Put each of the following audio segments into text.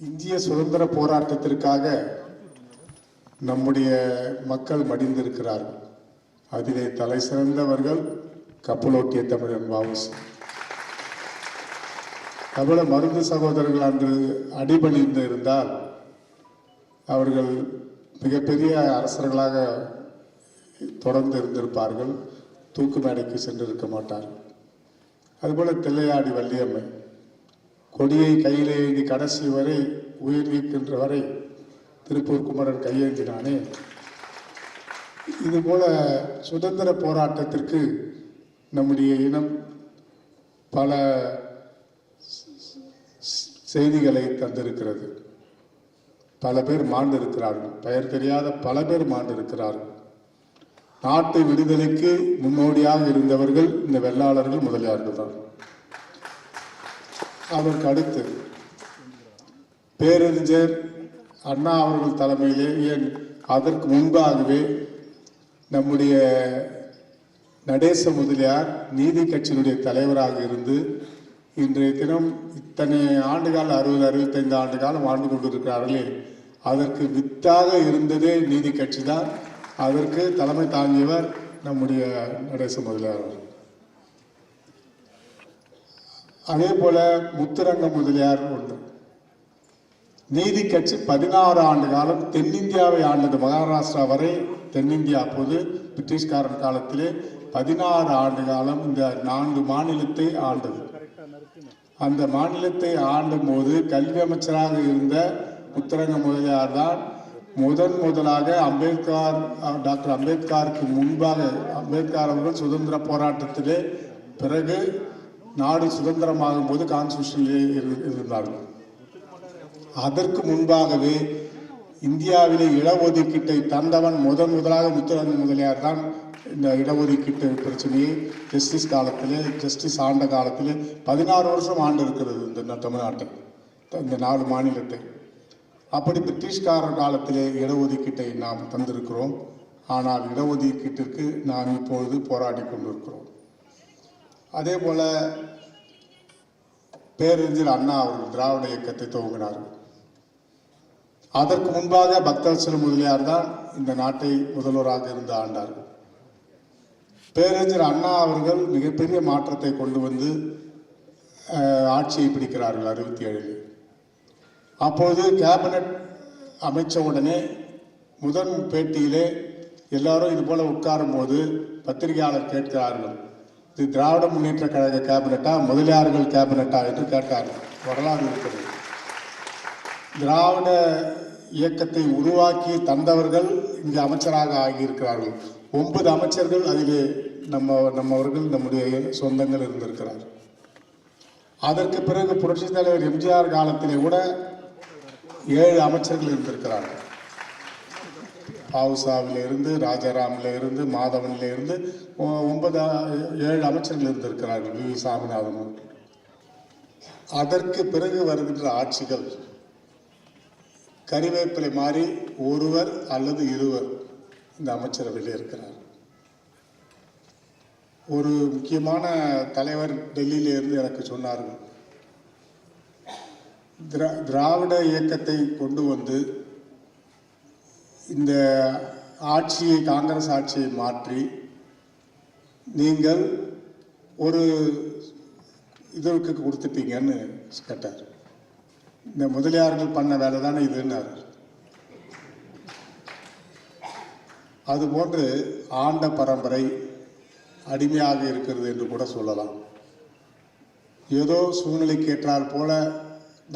இந்திய சுதந்திர போராட்டத்திற்காக நம்முடைய மக்கள் மடிந்திருக்கிறார்கள். அதிலே தலை சிறந்தவர்கள் கப்பலோட்டிய தமிழன் வாவுசி தமிழ மருந்து சகோதரர்கள் அன்று அடிபணிந்து இருந்தால் அவர்கள் மிகப்பெரிய அரசர்களாக தொடர்ந்து இருந்திருப்பார்கள். தூக்கு மேடைக்கு சென்றிருக்க மாட்டார்கள். அதுபோல தில்லையாடி வள்ளியம்மை கொடியை கையிலே ஏந்தி கடைசி வரை உயிர் நீக்கின்ற வரை திருப்பூர் குமரன் கையெழுத்தினானே இதுபோல சுதந்திர போராட்டத்திற்கு நம்முடைய இனம் பல செய்திகளை தந்திருக்கிறது. பல பேர் மாண்டிருக்கிறார்கள். பெயர் தெரியாத பல பேர் மாண்டிருக்கிறார்கள். நாட்டு விடுதலைக்கு முன்னோடியாக இருந்தவர்கள் இந்த வெள்ளாளர்கள் முதலியார்கள் தான். அதற்கு அடுத்து பேரறிஞர் அண்ணா அவர்கள் தலைமையிலே ஏன் அதற்கு முன்பாகவே நம்முடைய நடேச முதலியார் நீதி கட்சியினுடைய தலைவராக இருந்து இன்றைய தினம் இத்தனை ஆண்டுகால் அறுபது அறுபத்தைந்து ஆண்டு காலம் ஆண்டு கொண்டிருக்கிறார்களே. அதற்கு வித்தாக இருந்ததே நீதி கட்சி தான் அதற்கு தலைமை தாங்கியவர் நம்முடைய நடேச முதலியார் அதே போல முத்துரங்க முதலியார் ஒன்று. நீதி கட்சி பதினாறு ஆண்டு காலம் தென்னிந்தியாவை ஆண்டது மகாராஷ்டிரா வரை தென்னிந்தியா அப்போது பிரிட்டிஷ்காரர் காலத்திலே பதினாறு ஆண்டு காலம் இந்த நான்கு மாநிலத்தை ஆண்டது. அந்த மாநிலத்தை ஆண்டும் போது கல்வி அமைச்சராக இருந்த முத்துரங்க முதலியார் தான் முதன் முதலாக அம்பேத்கர் டாக்டர் அம்பேத்கருக்கு முன்பாக அம்பேத்கர் அவர்கள் சுதந்திர போராட்டத்திலே பிறகு நாடு சுதந்திரமாகும் போது கான்ஸ்டியூஷனிலே இருந்தார்கள் அதற்கு முன்பாகவே இந்தியாவிலே இடஒதுக்கீட்டை தந்தவன் முதன் முதலாக முத்துரங்க முதலியார் தான் இந்த இடஒதுக்கீட்டு பிரச்சனையை ஜஸ்டிஸ் காலத்திலே ஜஸ்டிஸ் ஆண்ட காலத்தில் பதினாறு வருஷம் ஆண்டு இருக்கிறது இந்த தமிழ்நாட்டை இந்த நாலு மாநிலத்தை. அப்படி பிரிட்டிஷ்காரர் காலத்தில் இடஒதுக்கீட்டை நாம் தந்திருக்கிறோம். ஆனால் இடஒதுக்கீட்டிற்கு நாம் இப்பொழுது போராடி கொண்டிருக்கிறோம். அதே போல பேரறிஞர் அண்ணா அவர்கள் திராவிட இயக்கத்தை துவங்கினார்கள். அதற்கு முன்பாக பக்தவத்சல முதலியார் தான் இந்த நாட்டை முதல்வராக இருந்து ஆண்டார்கள். பேரறிஞர் அண்ணா அவர்கள் மிகப்பெரிய மாற்றத்தை கொண்டு வந்து ஆட்சியை பிடிக்கிறார்கள் அறுபத்தி ஏழில் அப்போது கேபினட் அமைச்ச உடனே முதன் பேட்டியிலே எல்லாரும் இது போல உட்காரும் போது பத்திரிகையாளர் கேட்கிறார்கள் இது திராவிட முன்னேற்ற கழக கேபினட்டா? முதலியார்கள் கேபினட்டா? என்று கேட்டார்கள். வரலாறு இருக்கிறது. திராவிட இயக்கத்தை உருவாக்கி தந்தவர்கள் இங்கு அமைச்சராக ஆகியிருக்கிறார்கள். ஒன்பது அமைச்சர்கள் அதிலே நம்ம நம்மவர்கள் நம்முடைய சொந்தங்கள் இருந்திருக்கிறார்கள் அதற்கு பிறகு புரட்சித் தலைவர் எம்ஜிஆர் காலத்திலே கூட ஏழு அமைச்சர்கள் இருந்திருக்கிறார்கள். பாவுசாவில் இருந்து ராஜாராமில் இருந்து மாதவனில் இருந்து ஒ- ஒன்பது ஏழு அமைச்சர்கள் இருந்திருக்கிறார்கள். வி வி சாமிநாதன் அவர்கள். அதற்கு பிறகு வருகின்ற ஆட்சிகள். கறிவேப்பிலை மாறி ஒருவர் அல்லது இருவர் இந்த அமைச்சரவையில் இருக்கிறார். ஒரு முக்கியமான தலைவர் டெல்லியில இருந்து எனக்கு சொன்னார்கள் திரா- திராவிட இயக்கத்தை கொண்டு வந்து இந்த ஆட்சியை காங்கிரஸ் ஆட்சியை மாற்றி நீங்கள் ஒரு இதற்கு கொடுத்துட்டீங்கன்னு கேட்டார். இந்த முதலியார்கள் பண்ண வேலை தானே இதுன்னார் அதுபோன்று ஆண்ட பரம்பரை அடிமையாக இருக்கிறது என்று கூட சொல்லலாம். ஏதோ சூழ்நிலைக்கேற்றால் போல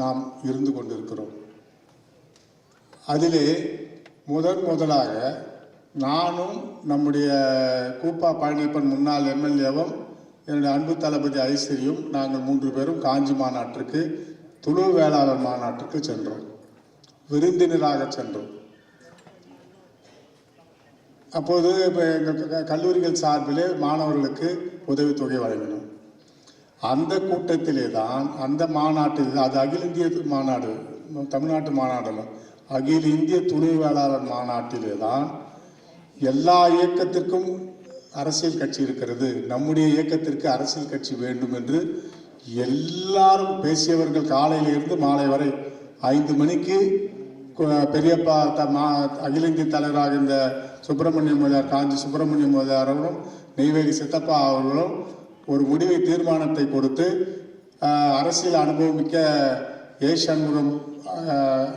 நாம் இருந்து கொண்டிருக்கிறோம். அதிலே முதன் முதலாக நானும் நம்முடைய கூப்பா பழனியப்பன் முன்னாள் எம்எல்ஏவும் என்னுடைய அன்பு தளபதி ஐஸ்வரியும் நாங்கள் மூன்று பேரும் காஞ்சி மாநாட்டிற்கு துணு வேளாளர் மாநாட்டுக்கு சென்றோம். விருந்தினராக சென்றோம். அப்போது இப்போ எங்கள் கல்லூரிகள் சார்பிலே மாணவர்களுக்கு உதவித்தொகை வழங்கினோம். அந்த கூட்டத்திலே தான் அந்த மாநாட்டில் அது அகில இந்திய மாநாடு தமிழ்நாட்டு மாநாடு அகில இந்திய துணை வேளாளர் மாநாட்டிலே தான் எல்லா இயக்கத்திற்கும் அரசியல் கட்சி இருக்கிறது. நம்முடைய இயக்கத்திற்கு அரசியல் கட்சி வேண்டும் என்று எல்லாரும் பேசியவர்கள் காலையிலிருந்து மாலை வரை ஐந்து மணிக்கு பெரியப்பா த- மா அகில இந்திய தலைவராக இருந்த சுப்பிரமணியம் முதலியார் காஞ்சி சுப்பிரமணியம் முதலியார் அவர்களும் நெய்வேலி சித்தப்பா அவர்களும் ஒரு முடிவை தீர்மானத்தை கொடுத்து அரசியல் அனுபவமிக்க ஏ சண்முகம்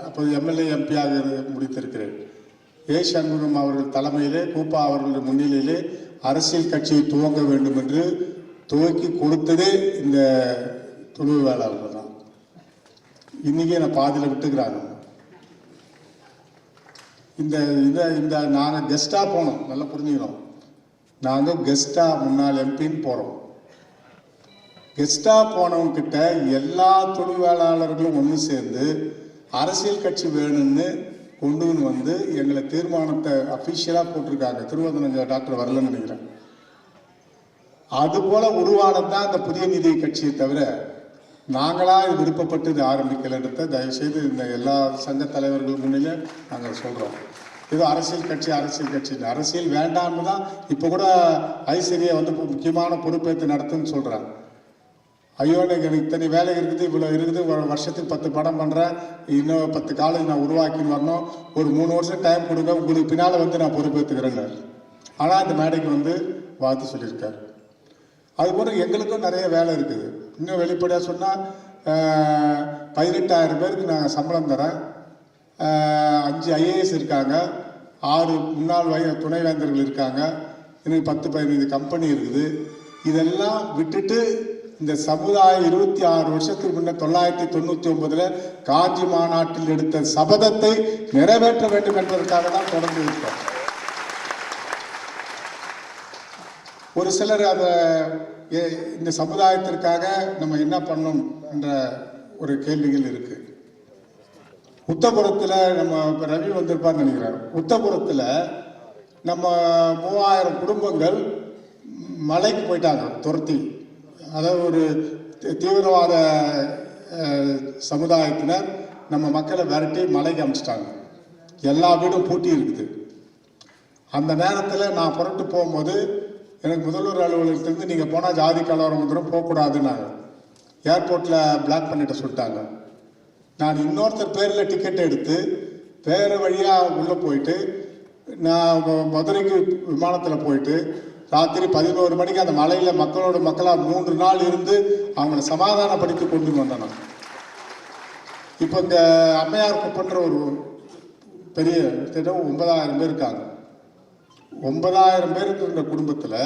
அப்போது எம்எல்ஏ எம்பியாக முடித்திருக்கிறேன். ஏ சண்முகம் அவர்கள் தலைமையிலே கூப்பா அவர்கள் முன்னிலையிலே அரசியல் கட்சியை துவங்க வேண்டும் என்று துவக்கி கொடுத்ததே இந்த துணு வேளாளர்கள் தான். இன்னைக்கு என்னை பாதியில் விட்டுக்கிறாங்க. இந்த இந்த இந்த நாங்கள் கெஸ்டாக போனோம். நல்லா புரிஞ்சுக்கிறோம். நாங்கள் கெஸ்டாக முன்னாள் எம்பின்னு போகிறோம் கெஸ்டாக போனவங்கிட்ட எல்லா தொழிலாளர்களும் ஒன்று சேர்ந்து அரசியல் கட்சி வேணும்னு கொண்டு வந்து எங்களை தீர்மானத்தை அஃபிஷியலாக போட்டிருக்காங்க. திருவந்தனங்க டாக்டர் வரலன்னு நினைக்கிறேன். அது போல உருவானது தான் இந்த புதிய நிதி கட்சியை தவிர நாங்களா இது விருப்பப்பட்டு இது ஆரம்பிக்கலன்றத தயவுசெய்து இந்த எல்லா சங்க தலைவர்கள் முன்னிலே நாங்கள் சொல்கிறோம் இது அரசியல் கட்சி அரசியல் கட்சி. அரசியல் வேண்டாம்னு தான் இப்போ கூட ஐஸ்வர்யா வந்து முக்கியமான பொறுப்பேற்று நடத்துன்னு சொல்கிறாங்க ஐயோ எனக்கு எனக்கு இத்தனை வேலை இருக்குது இவ்வளோ இருக்குது ஒரு வருஷத்துக்கு பத்து படம் பண்ணுறேன் இன்னும் பத்து காலேஜ் நான் உருவாக்கின்னு வரணும் ஒரு மூணு வருஷம் டைம் கொடுங்க உங்களுக்கு பின்னால் வந்து நான் பொறுப்பேற்றுக்கிறேன்னு ஆனால் இந்த மேடைக்கு வந்து வாழ்த்து சொல்லியிருக்காரு. அதுபோல் எங்களுக்கும் நிறைய வேலை இருக்குது. இன்னும் வெளிப்படையாக சொன்னால் பதினெட்டாயிரம் பேருக்கு நாங்கள் சம்பளம் தரேன் அஞ்சு ஐஏஎஸ் இருக்காங்க. ஆறு முன்னாள் வய துணைவேந்தர்கள் இருக்காங்க. எனக்கு பத்து பதினைந்து கம்பெனி இருக்குது. இதெல்லாம் விட்டுட்டு இந்த சமுதாயம் இருபத்தி ஆறு வருஷத்துக்கு முன்ன தொள்ளாயிரத்தி தொண்ணூற்றி ஒன்பதில் காஞ்சி மாநாட்டில் எடுத்த சபதத்தை நிறைவேற்ற வேண்டும் என்பதற்காக தான் தொடர்ந்து இருக்கோம். ஒரு சிலர் அதை இந்த சமுதாயத்திற்காக நம்ம என்ன பண்ணணும் என்ற ஒரு கேள்விகள் இருக்கு. உத்தபுரத்தில் நம்ம இப்போ ரவி வந்திருப்பார்னு நினைக்கிறேன். உத்தபுரத்தில் நம்ம மூவாயிரம் குடும்பங்கள் மலைக்கு போயிட்டாங்க துரத்தி. அதாவது ஒரு தீவிரவாத சமுதாயத்தினர் நம்ம மக்களை விரட்டி மலைக்கு அமைச்சிட்டாங்க. எல்லா வீடும் பூட்டி இருக்குது. அந்த நேரத்தில் நான் புறட்டு போகும்போது எனக்கு முதல்வர் அலுவலகத்துலேருந்து நீங்கள் போனால் ஜாதி கலவரம் வந்துடும் போகக்கூடாதுன்னாங்க. ஏர்போர்ட்டில் பிளாக் பண்ணிட்டு சொல்லிட்டாங்க. நான் இன்னொருத்தர் பேரில் டிக்கெட் எடுத்து வேறு வழியாக உள்ளே போயிட்டு நான் மதுரைக்கு விமானத்தில் போயிட்டு ராத்திரி பதினோரு மணிக்கு அந்த மலையில் மக்களோட மக்களாக மூன்று நாள் இருந்து அவங்களை சமாதானப்படுத்தி கொண்டு வந்தேன் இப்போ இந்த அம்மையார் குப்பன்ற ஒரு பெரிய திட்டம் ஒன்பதாயிரம் பேர் இருக்காங்க. ஒன்பதாயிரம் பேர் இருக்கிற குடும்பத்தில்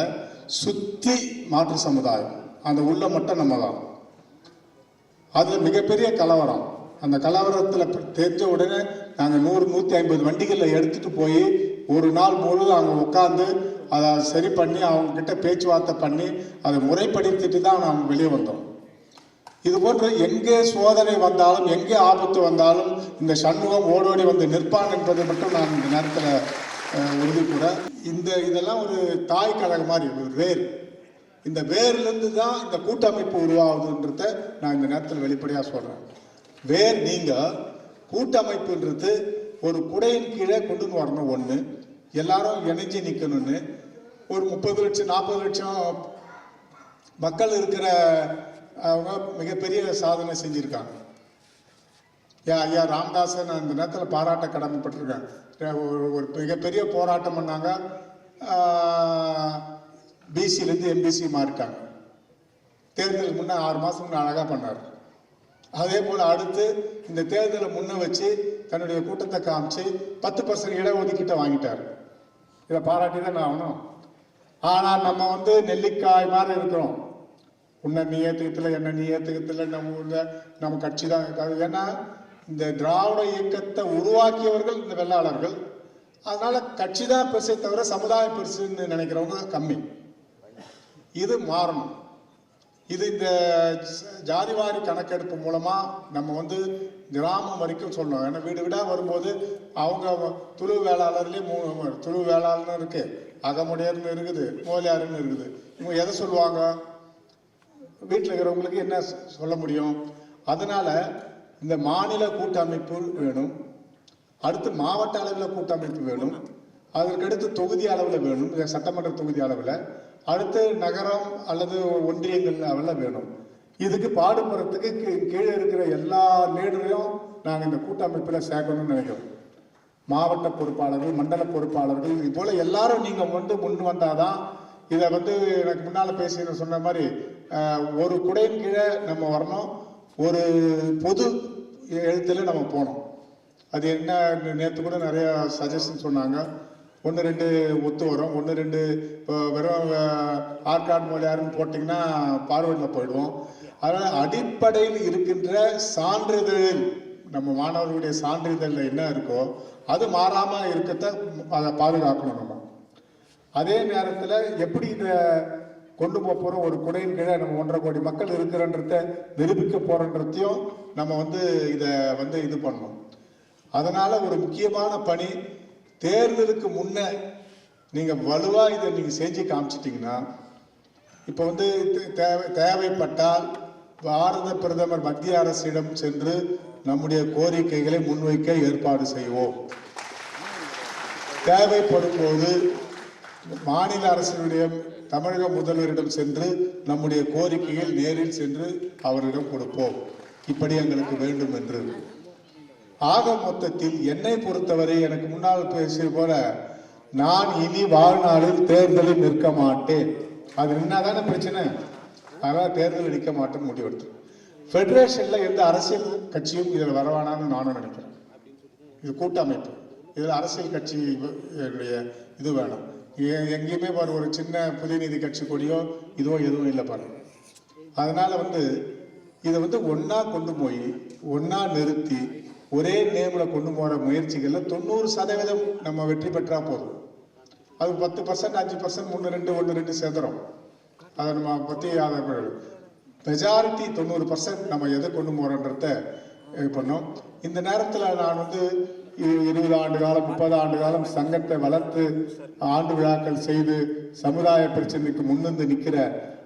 சுத்தி மாற்று சமுதாயம். அந்த உள்ள மட்டும் நம்ம தான் அது மிகப்பெரிய கலவரம். அந்த கலவரத்தில் தெரிஞ்ச உடனே நாங்கள் நூறு நூற்றி ஐம்பது வண்டிகளில் எடுத்துட்டு போய் ஒரு நாள் முழு அங்கே உட்காந்து அதை சரி பண்ணி அவங்கக்கிட்ட பேச்சுவார்த்தை பண்ணி அதை முறைப்படுத்திட்டு தான் நாங்கள் வெளியே வந்தோம். இது போன்று எங்கே சோதனை வந்தாலும் எங்கே ஆபத்து வந்தாலும் இந்த சண்முகம் ஓடோடி வந்து நிற்பான் என்பதை மட்டும் நான் இந்த நேரத்தில் உறுதி கூட இந்த இதெல்லாம் ஒரு தாய் கழகம் மாதிரி ஒரு வேர். இந்த வேர்லேருந்து தான் இந்த கூட்டமைப்பு உருவாகுதுன்றத நான் இந்த நேரத்தில் வெளிப்படையாக சொல்கிறேன் வேர் நீங்கள் கூட்டமைப்புன்றது ஒரு குடையின் கீழே கொண்டு வரணும் ஒன்று எல்லாரும் இணைஞ்சு நிற்கணும்னு ஒரு முப்பது லட்சம் நாற்பது லட்சம் மக்கள் இருக்கிற அவங்க மிகப்பெரிய சாதனை செஞ்சுருக்காங்க. ஏன் ஐயா ராமதாஸை நான் இந்த நேரத்தில் பாராட்ட கடமைப்பட்டிருக்கேன். ஒரு ஒரு மிகப்பெரிய போராட்டம் பண்ணாங்க. பிசிலேருந்து எம்பிசி மாறிட்டாங்க. தேர்தலுக்கு முன்னே ஆறு மாதம் முன்னே அழகாக பண்ணார். அதே போல் அடுத்து இந்த தேர்தலை முன்ன வச்சு தன்னுடைய கூட்டத்தை காமிச்சு பத்து பர்சன்ட் இடஒதுக்கீட்டை வாங்கிட்டார். இதை பாராட்டி தான் நான் ஆகணும். ஆனால் நம்ம வந்து நெல்லிக்காய் மாதிரி இருக்கிறோம். உன்னை நீ ஏற்றுக்கத்தில் என்ன நீ ஏற்றுக்கத்தில் நம்ம ஊரில் நம்ம கட்சி தான் இருக்காது. ஏன்னா இந்த திராவிட இயக்கத்தை உருவாக்கியவர்கள் இந்த வெள்ளாளர்கள். அதனால கட்சி தான் பெருசை தவிர சமுதாயம் பெருசுன்னு நினைக்கிறவங்க கம்மி. இது மாறணும். இது இந்த ஜாதிவாரி கணக்கெடுப்பு மூலமா நம்ம வந்து கிராமம் வரைக்கும் சொல்லணும். ஏன்னா வீடு வீடாக வரும்போது அவங்க துளு வேளாளர்லேயும் மூணு துளு வேளாளர்னு இருக்கு. அகமுடையர்னு இருக்குது மோலியாருன்னு இருக்குது. இவங்க எதை சொல்லுவாங்க? வீட்டில் இருக்கிறவங்களுக்கு என்ன சொல்ல முடியும்? அதனால இந்த மாநில கூட்டமைப்பு வேணும். அடுத்து மாவட்ட அளவில் கூட்டமைப்பு வேணும். அதற்கடுத்து தொகுதி அளவில் வேணும். இந்த சட்டமன்ற தொகுதி அளவில். அடுத்து நகரம் அல்லது ஒன்றியங்கள் அளவில் வேணும். இதுக்கு பாடுபடுறதுக்கு கீழே இருக்கிற எல்லா லீடரையும் நாங்கள் இந்த கூட்டமைப்பில் சேர்க்கணும்னு நினைக்கிறோம். மாவட்ட பொறுப்பாளர்கள் மண்டல பொறுப்பாளர்கள் இது போல எல்லாரும் நீங்கள் வந்து முன் வந்தால் தான் இதை வந்து எனக்கு முன்னால் பேசி சொன்ன மாதிரி ஒரு குடையின் கீழே நம்ம வரணும். ஒரு பொது எழுத்தில் நம்ம போனோம். அது என்ன நேற்று கூட நிறையா சஜஷன் சொன்னாங்க. ஒன்று ரெண்டு ஒத்து வரும். ஒன்று ரெண்டு இப்போ வெறும் ஆர்காட் ஆற்காடு மொழியாருன்னு போட்டிங்கன்னா பார்வையில் போயிடுவோம். அதனால் அடிப்படையில் இருக்கின்ற சான்றிதழில் நம்ம மாணவர்களுடைய சான்றிதழில் என்ன இருக்கோ அது மாறாமல் இருக்கத்த அதை பாதுகாக்கணும் நம்ம. அதே நேரத்தில் எப்படி இதை கொண்டு போக போகிறோம் ஒரு குடையின் கீழே நம்ம ஒன்றரை கோடி மக்கள் இருக்கிறன்றத நிரூபிக்க போகிறன்றத்தையும் நம்ம வந்து இதை வந்து இது பண்ணோம். அதனால் ஒரு முக்கியமான பணி. தேர்தலுக்கு முன்னே நீங்கள் வலுவாக இதை நீங்கள் செஞ்சு காமிச்சிட்டிங்கன்னா இப்போ வந்து தேவை தேவைப்பட்டால் பாரத பிரதமர் மத்திய அரசிடம் சென்று நம்முடைய கோரிக்கைகளை முன்வைக்க ஏற்பாடு செய்வோம். தேவைப்படும் போது மாநில அரசினுடைய தமிழக முதல்வரிடம் சென்று நம்முடைய கோரிக்கைகள் நேரில் சென்று அவரிடம் கொடுப்போம். இப்படி எங்களுக்கு வேண்டும் என்று. ஆக மொத்தத்தில் என்னை பொறுத்தவரை எனக்கு முன்னால் பேசிய போல நான் இனி வாழ்நாளில் தேர்தலில் நிற்க மாட்டேன். அது என்னதானே பிரச்சனை? அதனால் தேர்தல் நிற்க மாட்டேன்னு முடிவெடுத்து ஃபெடரேஷன்ல எந்த அரசியல் கட்சியும் இதில் வரவானான்னு நானும் நினைக்கிறேன். இது கூட்டமைப்பு. இதில் அரசியல் கட்சி என்னுடைய இது வேணும். எ- எங்கேயுமே பாரு ஒரு சின்ன புதிய நீதி கட்சி கொடியோ இதுவோ எதுவும் இல்லை பாருங்க அதனால வந்து இதை வந்து ஒன்றா கொண்டு போய் ஒன்றா நிறுத்தி ஒரே நேமில் கொண்டு போகிற முயற்சிகளில் தொண்ணூறு சதவீதம் நம்ம வெற்றி பெற்றா போதும். அது பத்து பர்சன்ட் அஞ்சு பர்சன்ட் ஒன்று ரெண்டு ஒன்று ரெண்டு சேர்ந்துடும் அதை நம்ம பற்றி அதை மெஜாரிட்டி தொண்ணூறு பர்சன்ட் நம்ம எதை கொண்டு போகிறோன்றத இது பண்ணோம். இந்த நேரத்தில் நான் வந்து இருபது ஆண்டு காலம் முப்பது ஆண்டு காலம் சங்கத்தை வளர்த்து ஆண்டு விழாக்கள் செய்து சமுதாய பிரச்சனைக்கு முன்னிருந்து நிற்கிற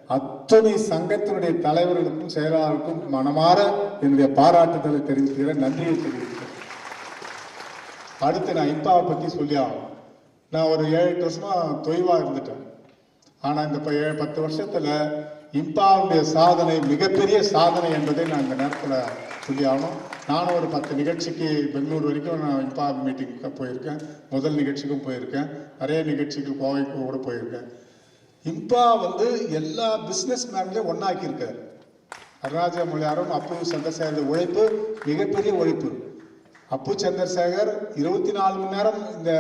அத்தனை சங்கத்தினுடைய தலைவர்களுக்கும் செயலாளருக்கும் மனமாற என்னுடைய பாராட்டுதலை தெரிவிக்கிறேன் நன்றியை தெரிவிக்கிறேன். அடுத்து நான் இப்பாவை பற்றி சொல்லி ஆகணும். நான் ஒரு ஏழு எட்டு வருஷமா தொய்வா இருந்துட்டேன். ஆனா இந்த ப- ஏழு பத்து வருஷத்துல இம்பாவுடைய சாதனை மிகப்பெரிய சாதனை என்பதை நான் இந்த நேரத்துல சொல்லி ஆகணும். நானும் ஒரு பத்து நிகழ்ச்சிக்கு பெங்களூர் வரைக்கும் நான் இம்பா மீட்டிங்க்கு போயிருக்கேன். முதல் நிகழ்ச்சிக்கும் போயிருக்கேன். நிறைய நிகழ்ச்சிகள் கோவைக்கு கூட போயிருக்கேன். இம்பா வந்து எல்லா பிஸ்னஸ் மேன்லையும் ஒன்னாக்கியிருக்காரு அருணாச்சல மொழியாரும் அப்பு சந்திரசேகர் உழைப்பு மிகப்பெரிய உழைப்பு அப்பு சந்திரசேகர் இருபத்தி நாலு மணி நேரம் இந்த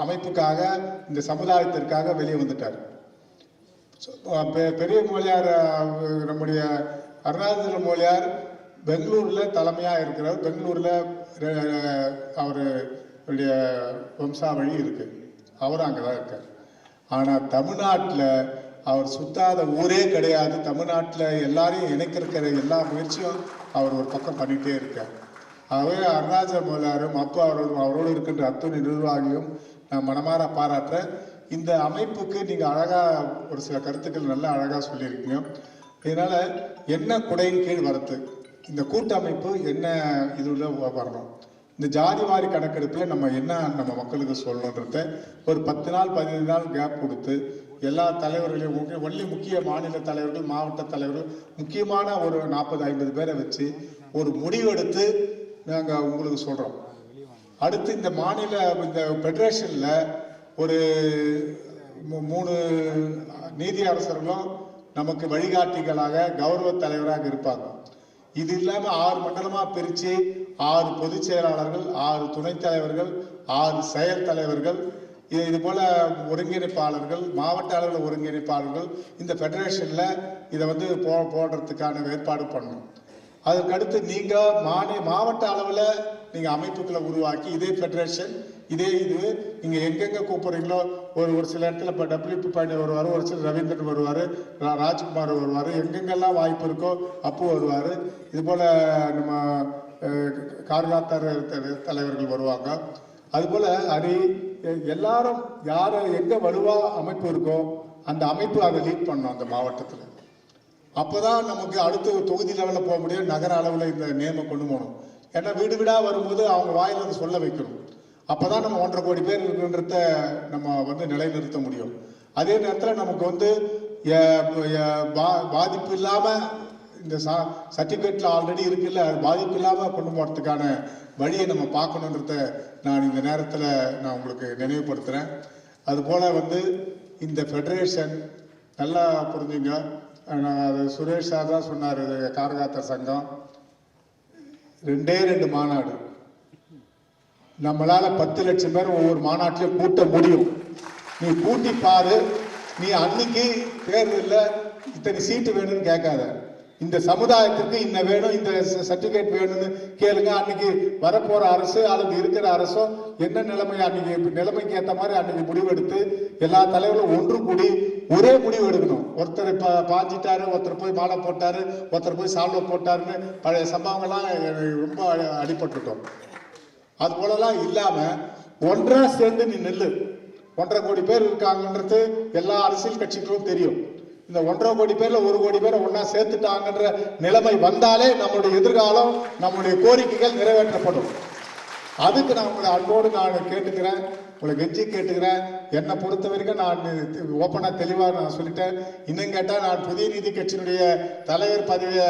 அமைப்புக்காக இந்த சமுதாயத்திற்காக வெளியே வந்துட்டார். பெ- பெரிய மொழியார் நம்முடைய அருணாச்சல மொழியார் பெங்களூர்ல தலைமையா இருக்கிறார். பெங்களூர்ல அஹ், அவருடைய வம்சாவழி இருக்கு. அவரும் அங்கதான் இருக்கார். ஆனால் தமிழ்நாட்டில் அவர் சுத்தாத ஊரே கிடையாது. தமிழ்நாட்டில் எல்லாரையும் இணைக்கிற எல்லா முயற்சியும் அவர் ஒரு பக்கம் பண்ணிகிட்டே இருக்கார். ஆகவே அருணாச்சல முதலாரும் அப்பா அவர்களும் அவரோடு இருக்கின்ற அத்துணை நிர்வாகியும் நான் மனமாற பாராட்டுறேன் இந்த அமைப்புக்கு நீங்கள் அழகாக ஒரு சில கருத்துக்கள் நல்லா அழகாக சொல்லியிருக்கீங்க. இதனால் என்ன குடையின் கீழ் வரத்து? இந்த கூட்டமைப்பு என்ன இதுல வரணும்? இந்த ஜாதி வாரி கணக்கெடுப்பில் நம்ம என்ன நம்ம மக்களுக்கு சொல்லணுன்றத ஒரு பத்து நாள் பதினைந்து நாள் கேப் கொடுத்து எல்லா தலைவர்களையும் முக்கிய ஒன்லி முக்கிய மாநில தலைவர்கள் மாவட்ட தலைவர்கள் முக்கியமான ஒரு நாற்பது ஐம்பது பேரை வச்சு ஒரு முடிவெடுத்து நாங்கள் உங்களுக்கு சொல்கிறோம் அடுத்து இந்த மாநில இந்த ஃபெடரேஷனில் ஒரு மூ- மூணு நீதி அரசர்களும் நமக்கு வழிகாட்டிகளாக கௌரவ தலைவராக இருப்பாங்க. இது இல்லாமல் ஆறு மண்டலமாக பிரித்து ஆறு பொதுச் செயலாளர்கள் ஆறு துணைத் தலைவர்கள் ஆறு செயல் தலைவர்கள் இது இது போல ஒருங்கிணைப்பாளர்கள் மாவட்ட அளவில் ஒருங்கிணைப்பாளர்கள் இந்த ஃபெடரேஷனில் இதை வந்து போ போடுறதுக்கான ஏற்பாடு பண்ணணும். அதற்கடுத்து நீங்கள் மாநில மாவட்ட அளவில் நீங்கள் அமைப்புகளை உருவாக்கி இதே ஃபெடரேஷன் இதே இது நீங்கள் எங்கெங்கே கூப்பிட்றீங்களோ ஒரு ஒரு சில இடத்துல இப்போ டபிள்யூபி பாண்டி வருவார் ஒரு சில ரவீந்திரன் வருவார் ராஜ்குமார் வருவார் எங்கெங்கெல்லாம் வாய்ப்பு இருக்கோ அப்போ வருவார். இது போல் நம்ம அஹ், தலைவர்கள் வருவாங்க. அதுபோல் ஹரி எல்லாரும் யார் எங்கே வலுவாக அமைப்பு இருக்கோ அந்த அமைப்பு அதை லீட் பண்ணும் அந்த மாவட்டத்தில். அப்போ தான் நமக்கு அடுத்த தொகுதி லெவலில் போக முடியும் நகர அளவில் இந்த நேமை கொண்டு போகணும். ஏன்னா வீடு வீடாக வரும்போது அவங்க வாயில் அதை சொல்ல வைக்கணும். அப்போ தான் நம்ம ஒன்றரை கோடி பேர் இருக்குன்றத நம்ம வந்து நிலைநிறுத்த முடியும். அதே நேரத்தில் நமக்கு வந்து பாதிப்பு இல்லாமல் இந்த சா சர்டிஃபிகேட்டில் ஆல்ரெடி இருக்குல்ல அது பாதிப்பு இல்லாமல் கொண்டு போகிறதுக்கான வழியை நம்ம பார்க்கணுன்றத நான் இந்த நேரத்தில் நான் உங்களுக்கு நினைவுபடுத்துகிறேன் அதுபோல் வந்து இந்த ஃபெடரேஷன் நல்லா புரிஞ்சுங்க. நான் அது சுரேஷ் சார் தான் சொன்னார் காரகாத்த சங்கம். ரெண்டே ரெண்டு மாநாடு. நம்மளால் பத்து லட்சம் பேர் ஒவ்வொரு மாநாட்டிலையும் கூட்ட முடியும். நீ கூட்டி பாரு. நீ அன்னைக்கு தேர்தலில் இத்தனை சீட்டு வேணும்னு கேட்காத. இந்த சமுதாயத்திற்கு இன்ன வேணும் இந்த சர்டிபிகேட் வேணும்னு கேளுங்க. அன்னைக்கு வரப்போற அரசு அல்லது இருக்கிற அரசோ என்ன நிலைமை அன்னைக்கு நிலைமைக்கு ஏற்ற மாதிரி அன்னைக்கு முடிவெடுத்து எல்லா தலைவர்களும் ஒன்று கூடி ஒரே முடிவு எடுக்கணும். ஒருத்தர் இப்போ பாஞ்சிட்டாரு ஒருத்தர் போய் மாலை போட்டாரு ஒருத்தர் போய் சால்வை போட்டாருன்னு பழைய சம்பவங்கள்லாம் ரொம்ப அடிபட்டுட்டோம். அது போலலாம் இல்லாம ஒன்றா சேர்ந்து நீ நெல்லு. ஒன்றரை கோடி பேர் இருக்காங்கன்றது எல்லா அரசியல் கட்சிகளும் தெரியும். இந்த ஒன்றரை கோடி பேர்ல ஒரு கோடி பேரை ஒன்னா சேர்த்துட்டாங்கன்ற நிலைமை வந்தாலே நம்முடைய எதிர்காலம் நம்முடைய கோரிக்கைகள் நிறைவேற்றப்படும். அதுக்கு நான் உங்களை அன்போடு நான் கேட்டுக்கிறேன். உங்களை கெஞ்சி கேட்டுக்கிறேன். என்னை பொறுத்த வரைக்கும் நான் ஓப்பனாக தெளிவாக நான் சொல்லிட்டேன். இன்னும் கேட்டால் நான் புதிய நீதி கட்சியினுடைய தலைவர் பதவியை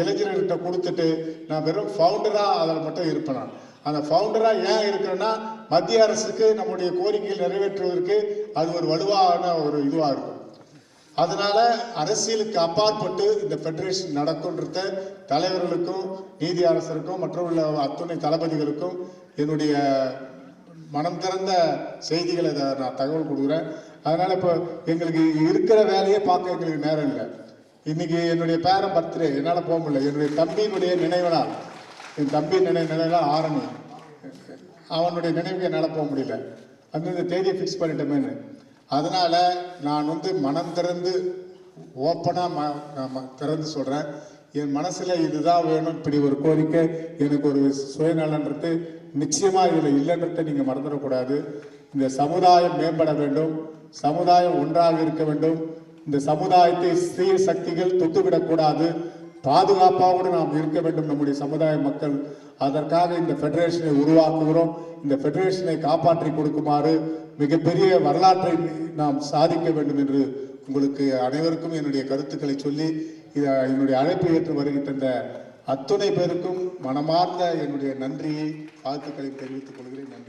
இளைஞர்கிட்ட கொடுத்துட்டு நான் வெறும் ஃபவுண்டராக அதில் மட்டும் இருப்பேன் நான். அந்த ஃபவுண்டராக ஏன் இருக்கிறேன்னா மத்திய அரசுக்கு நம்முடைய கோரிக்கைகள் நிறைவேற்றுவதற்கு அது ஒரு வலுவான ஒரு இதுவாக இருக்கும். அதனால அரசியலுக்கு அப்பாற்பட்டு இந்த ஃபெடரேஷன் நடக்கும்ன்றத தலைவர்களுக்கும் நீதி அரசருக்கும் மற்றும் உள்ள அத்துணை தளபதிகளுக்கும் என்னுடைய மனம் திறந்த செய்திகளை நான் தகவல் கொடுக்குறேன். அதனால இப்போ எங்களுக்கு இருக்கிற வேலையை பார்க்க எங்களுக்கு நேரம் இல்லை. இன்னைக்கு என்னுடைய பேரன் பர்த்டே என்னால் போக முடியல. என்னுடைய தம்பியினுடைய நினைவு நாள். என் தம்பி நினைவு நினைவு நாள் ஆரணி. அவனுடைய நினைவுக்கு என்னால் போக முடியல. அந்த தேதியை ஃபிக்ஸ் பண்ணிட்டோமேன்னு. அதனால் நான் வந்து மனம் திறந்து ஓப்பனாக ம நான் திறந்து சொல்கிறேன் என் மனசில் இதுதான் வேணும். இப்படி ஒரு கோரிக்கை எனக்கு ஒரு சுயநலன்றது நிச்சயமாக இதில் இல்லைன்றதை நீங்கள் மறந்துடக்கூடாது. இந்த சமுதாயம் மேம்பட வேண்டும். சமுதாயம் ஒன்றாக இருக்க வேண்டும். இந்த சமுதாயத்தை தீய சக்திகள் தொட்டுவிடக்கூடாது பாதுகாப்பாவோடு நாம் இருக்க வேண்டும் நம்முடைய சமுதாய மக்கள். அதற்காக இந்த ஃபெடரேஷனை உருவாக்குகிறோம். இந்த ஃபெடரேஷனை காப்பாற்றி கொடுக்குமாறு மிகப்பெரிய வரலாற்றை நாம் சாதிக்க வேண்டும் என்று உங்களுக்கு அனைவருக்கும் என்னுடைய கருத்துக்களை சொல்லி இதை என்னுடைய அழைப்பை ஏற்று வருகின்ற அத்துணை பேருக்கும் மனமார்ந்த என்னுடைய நன்றியை வாழ்த்துக்களை தெரிவித்துக் கொள்கிறேன்.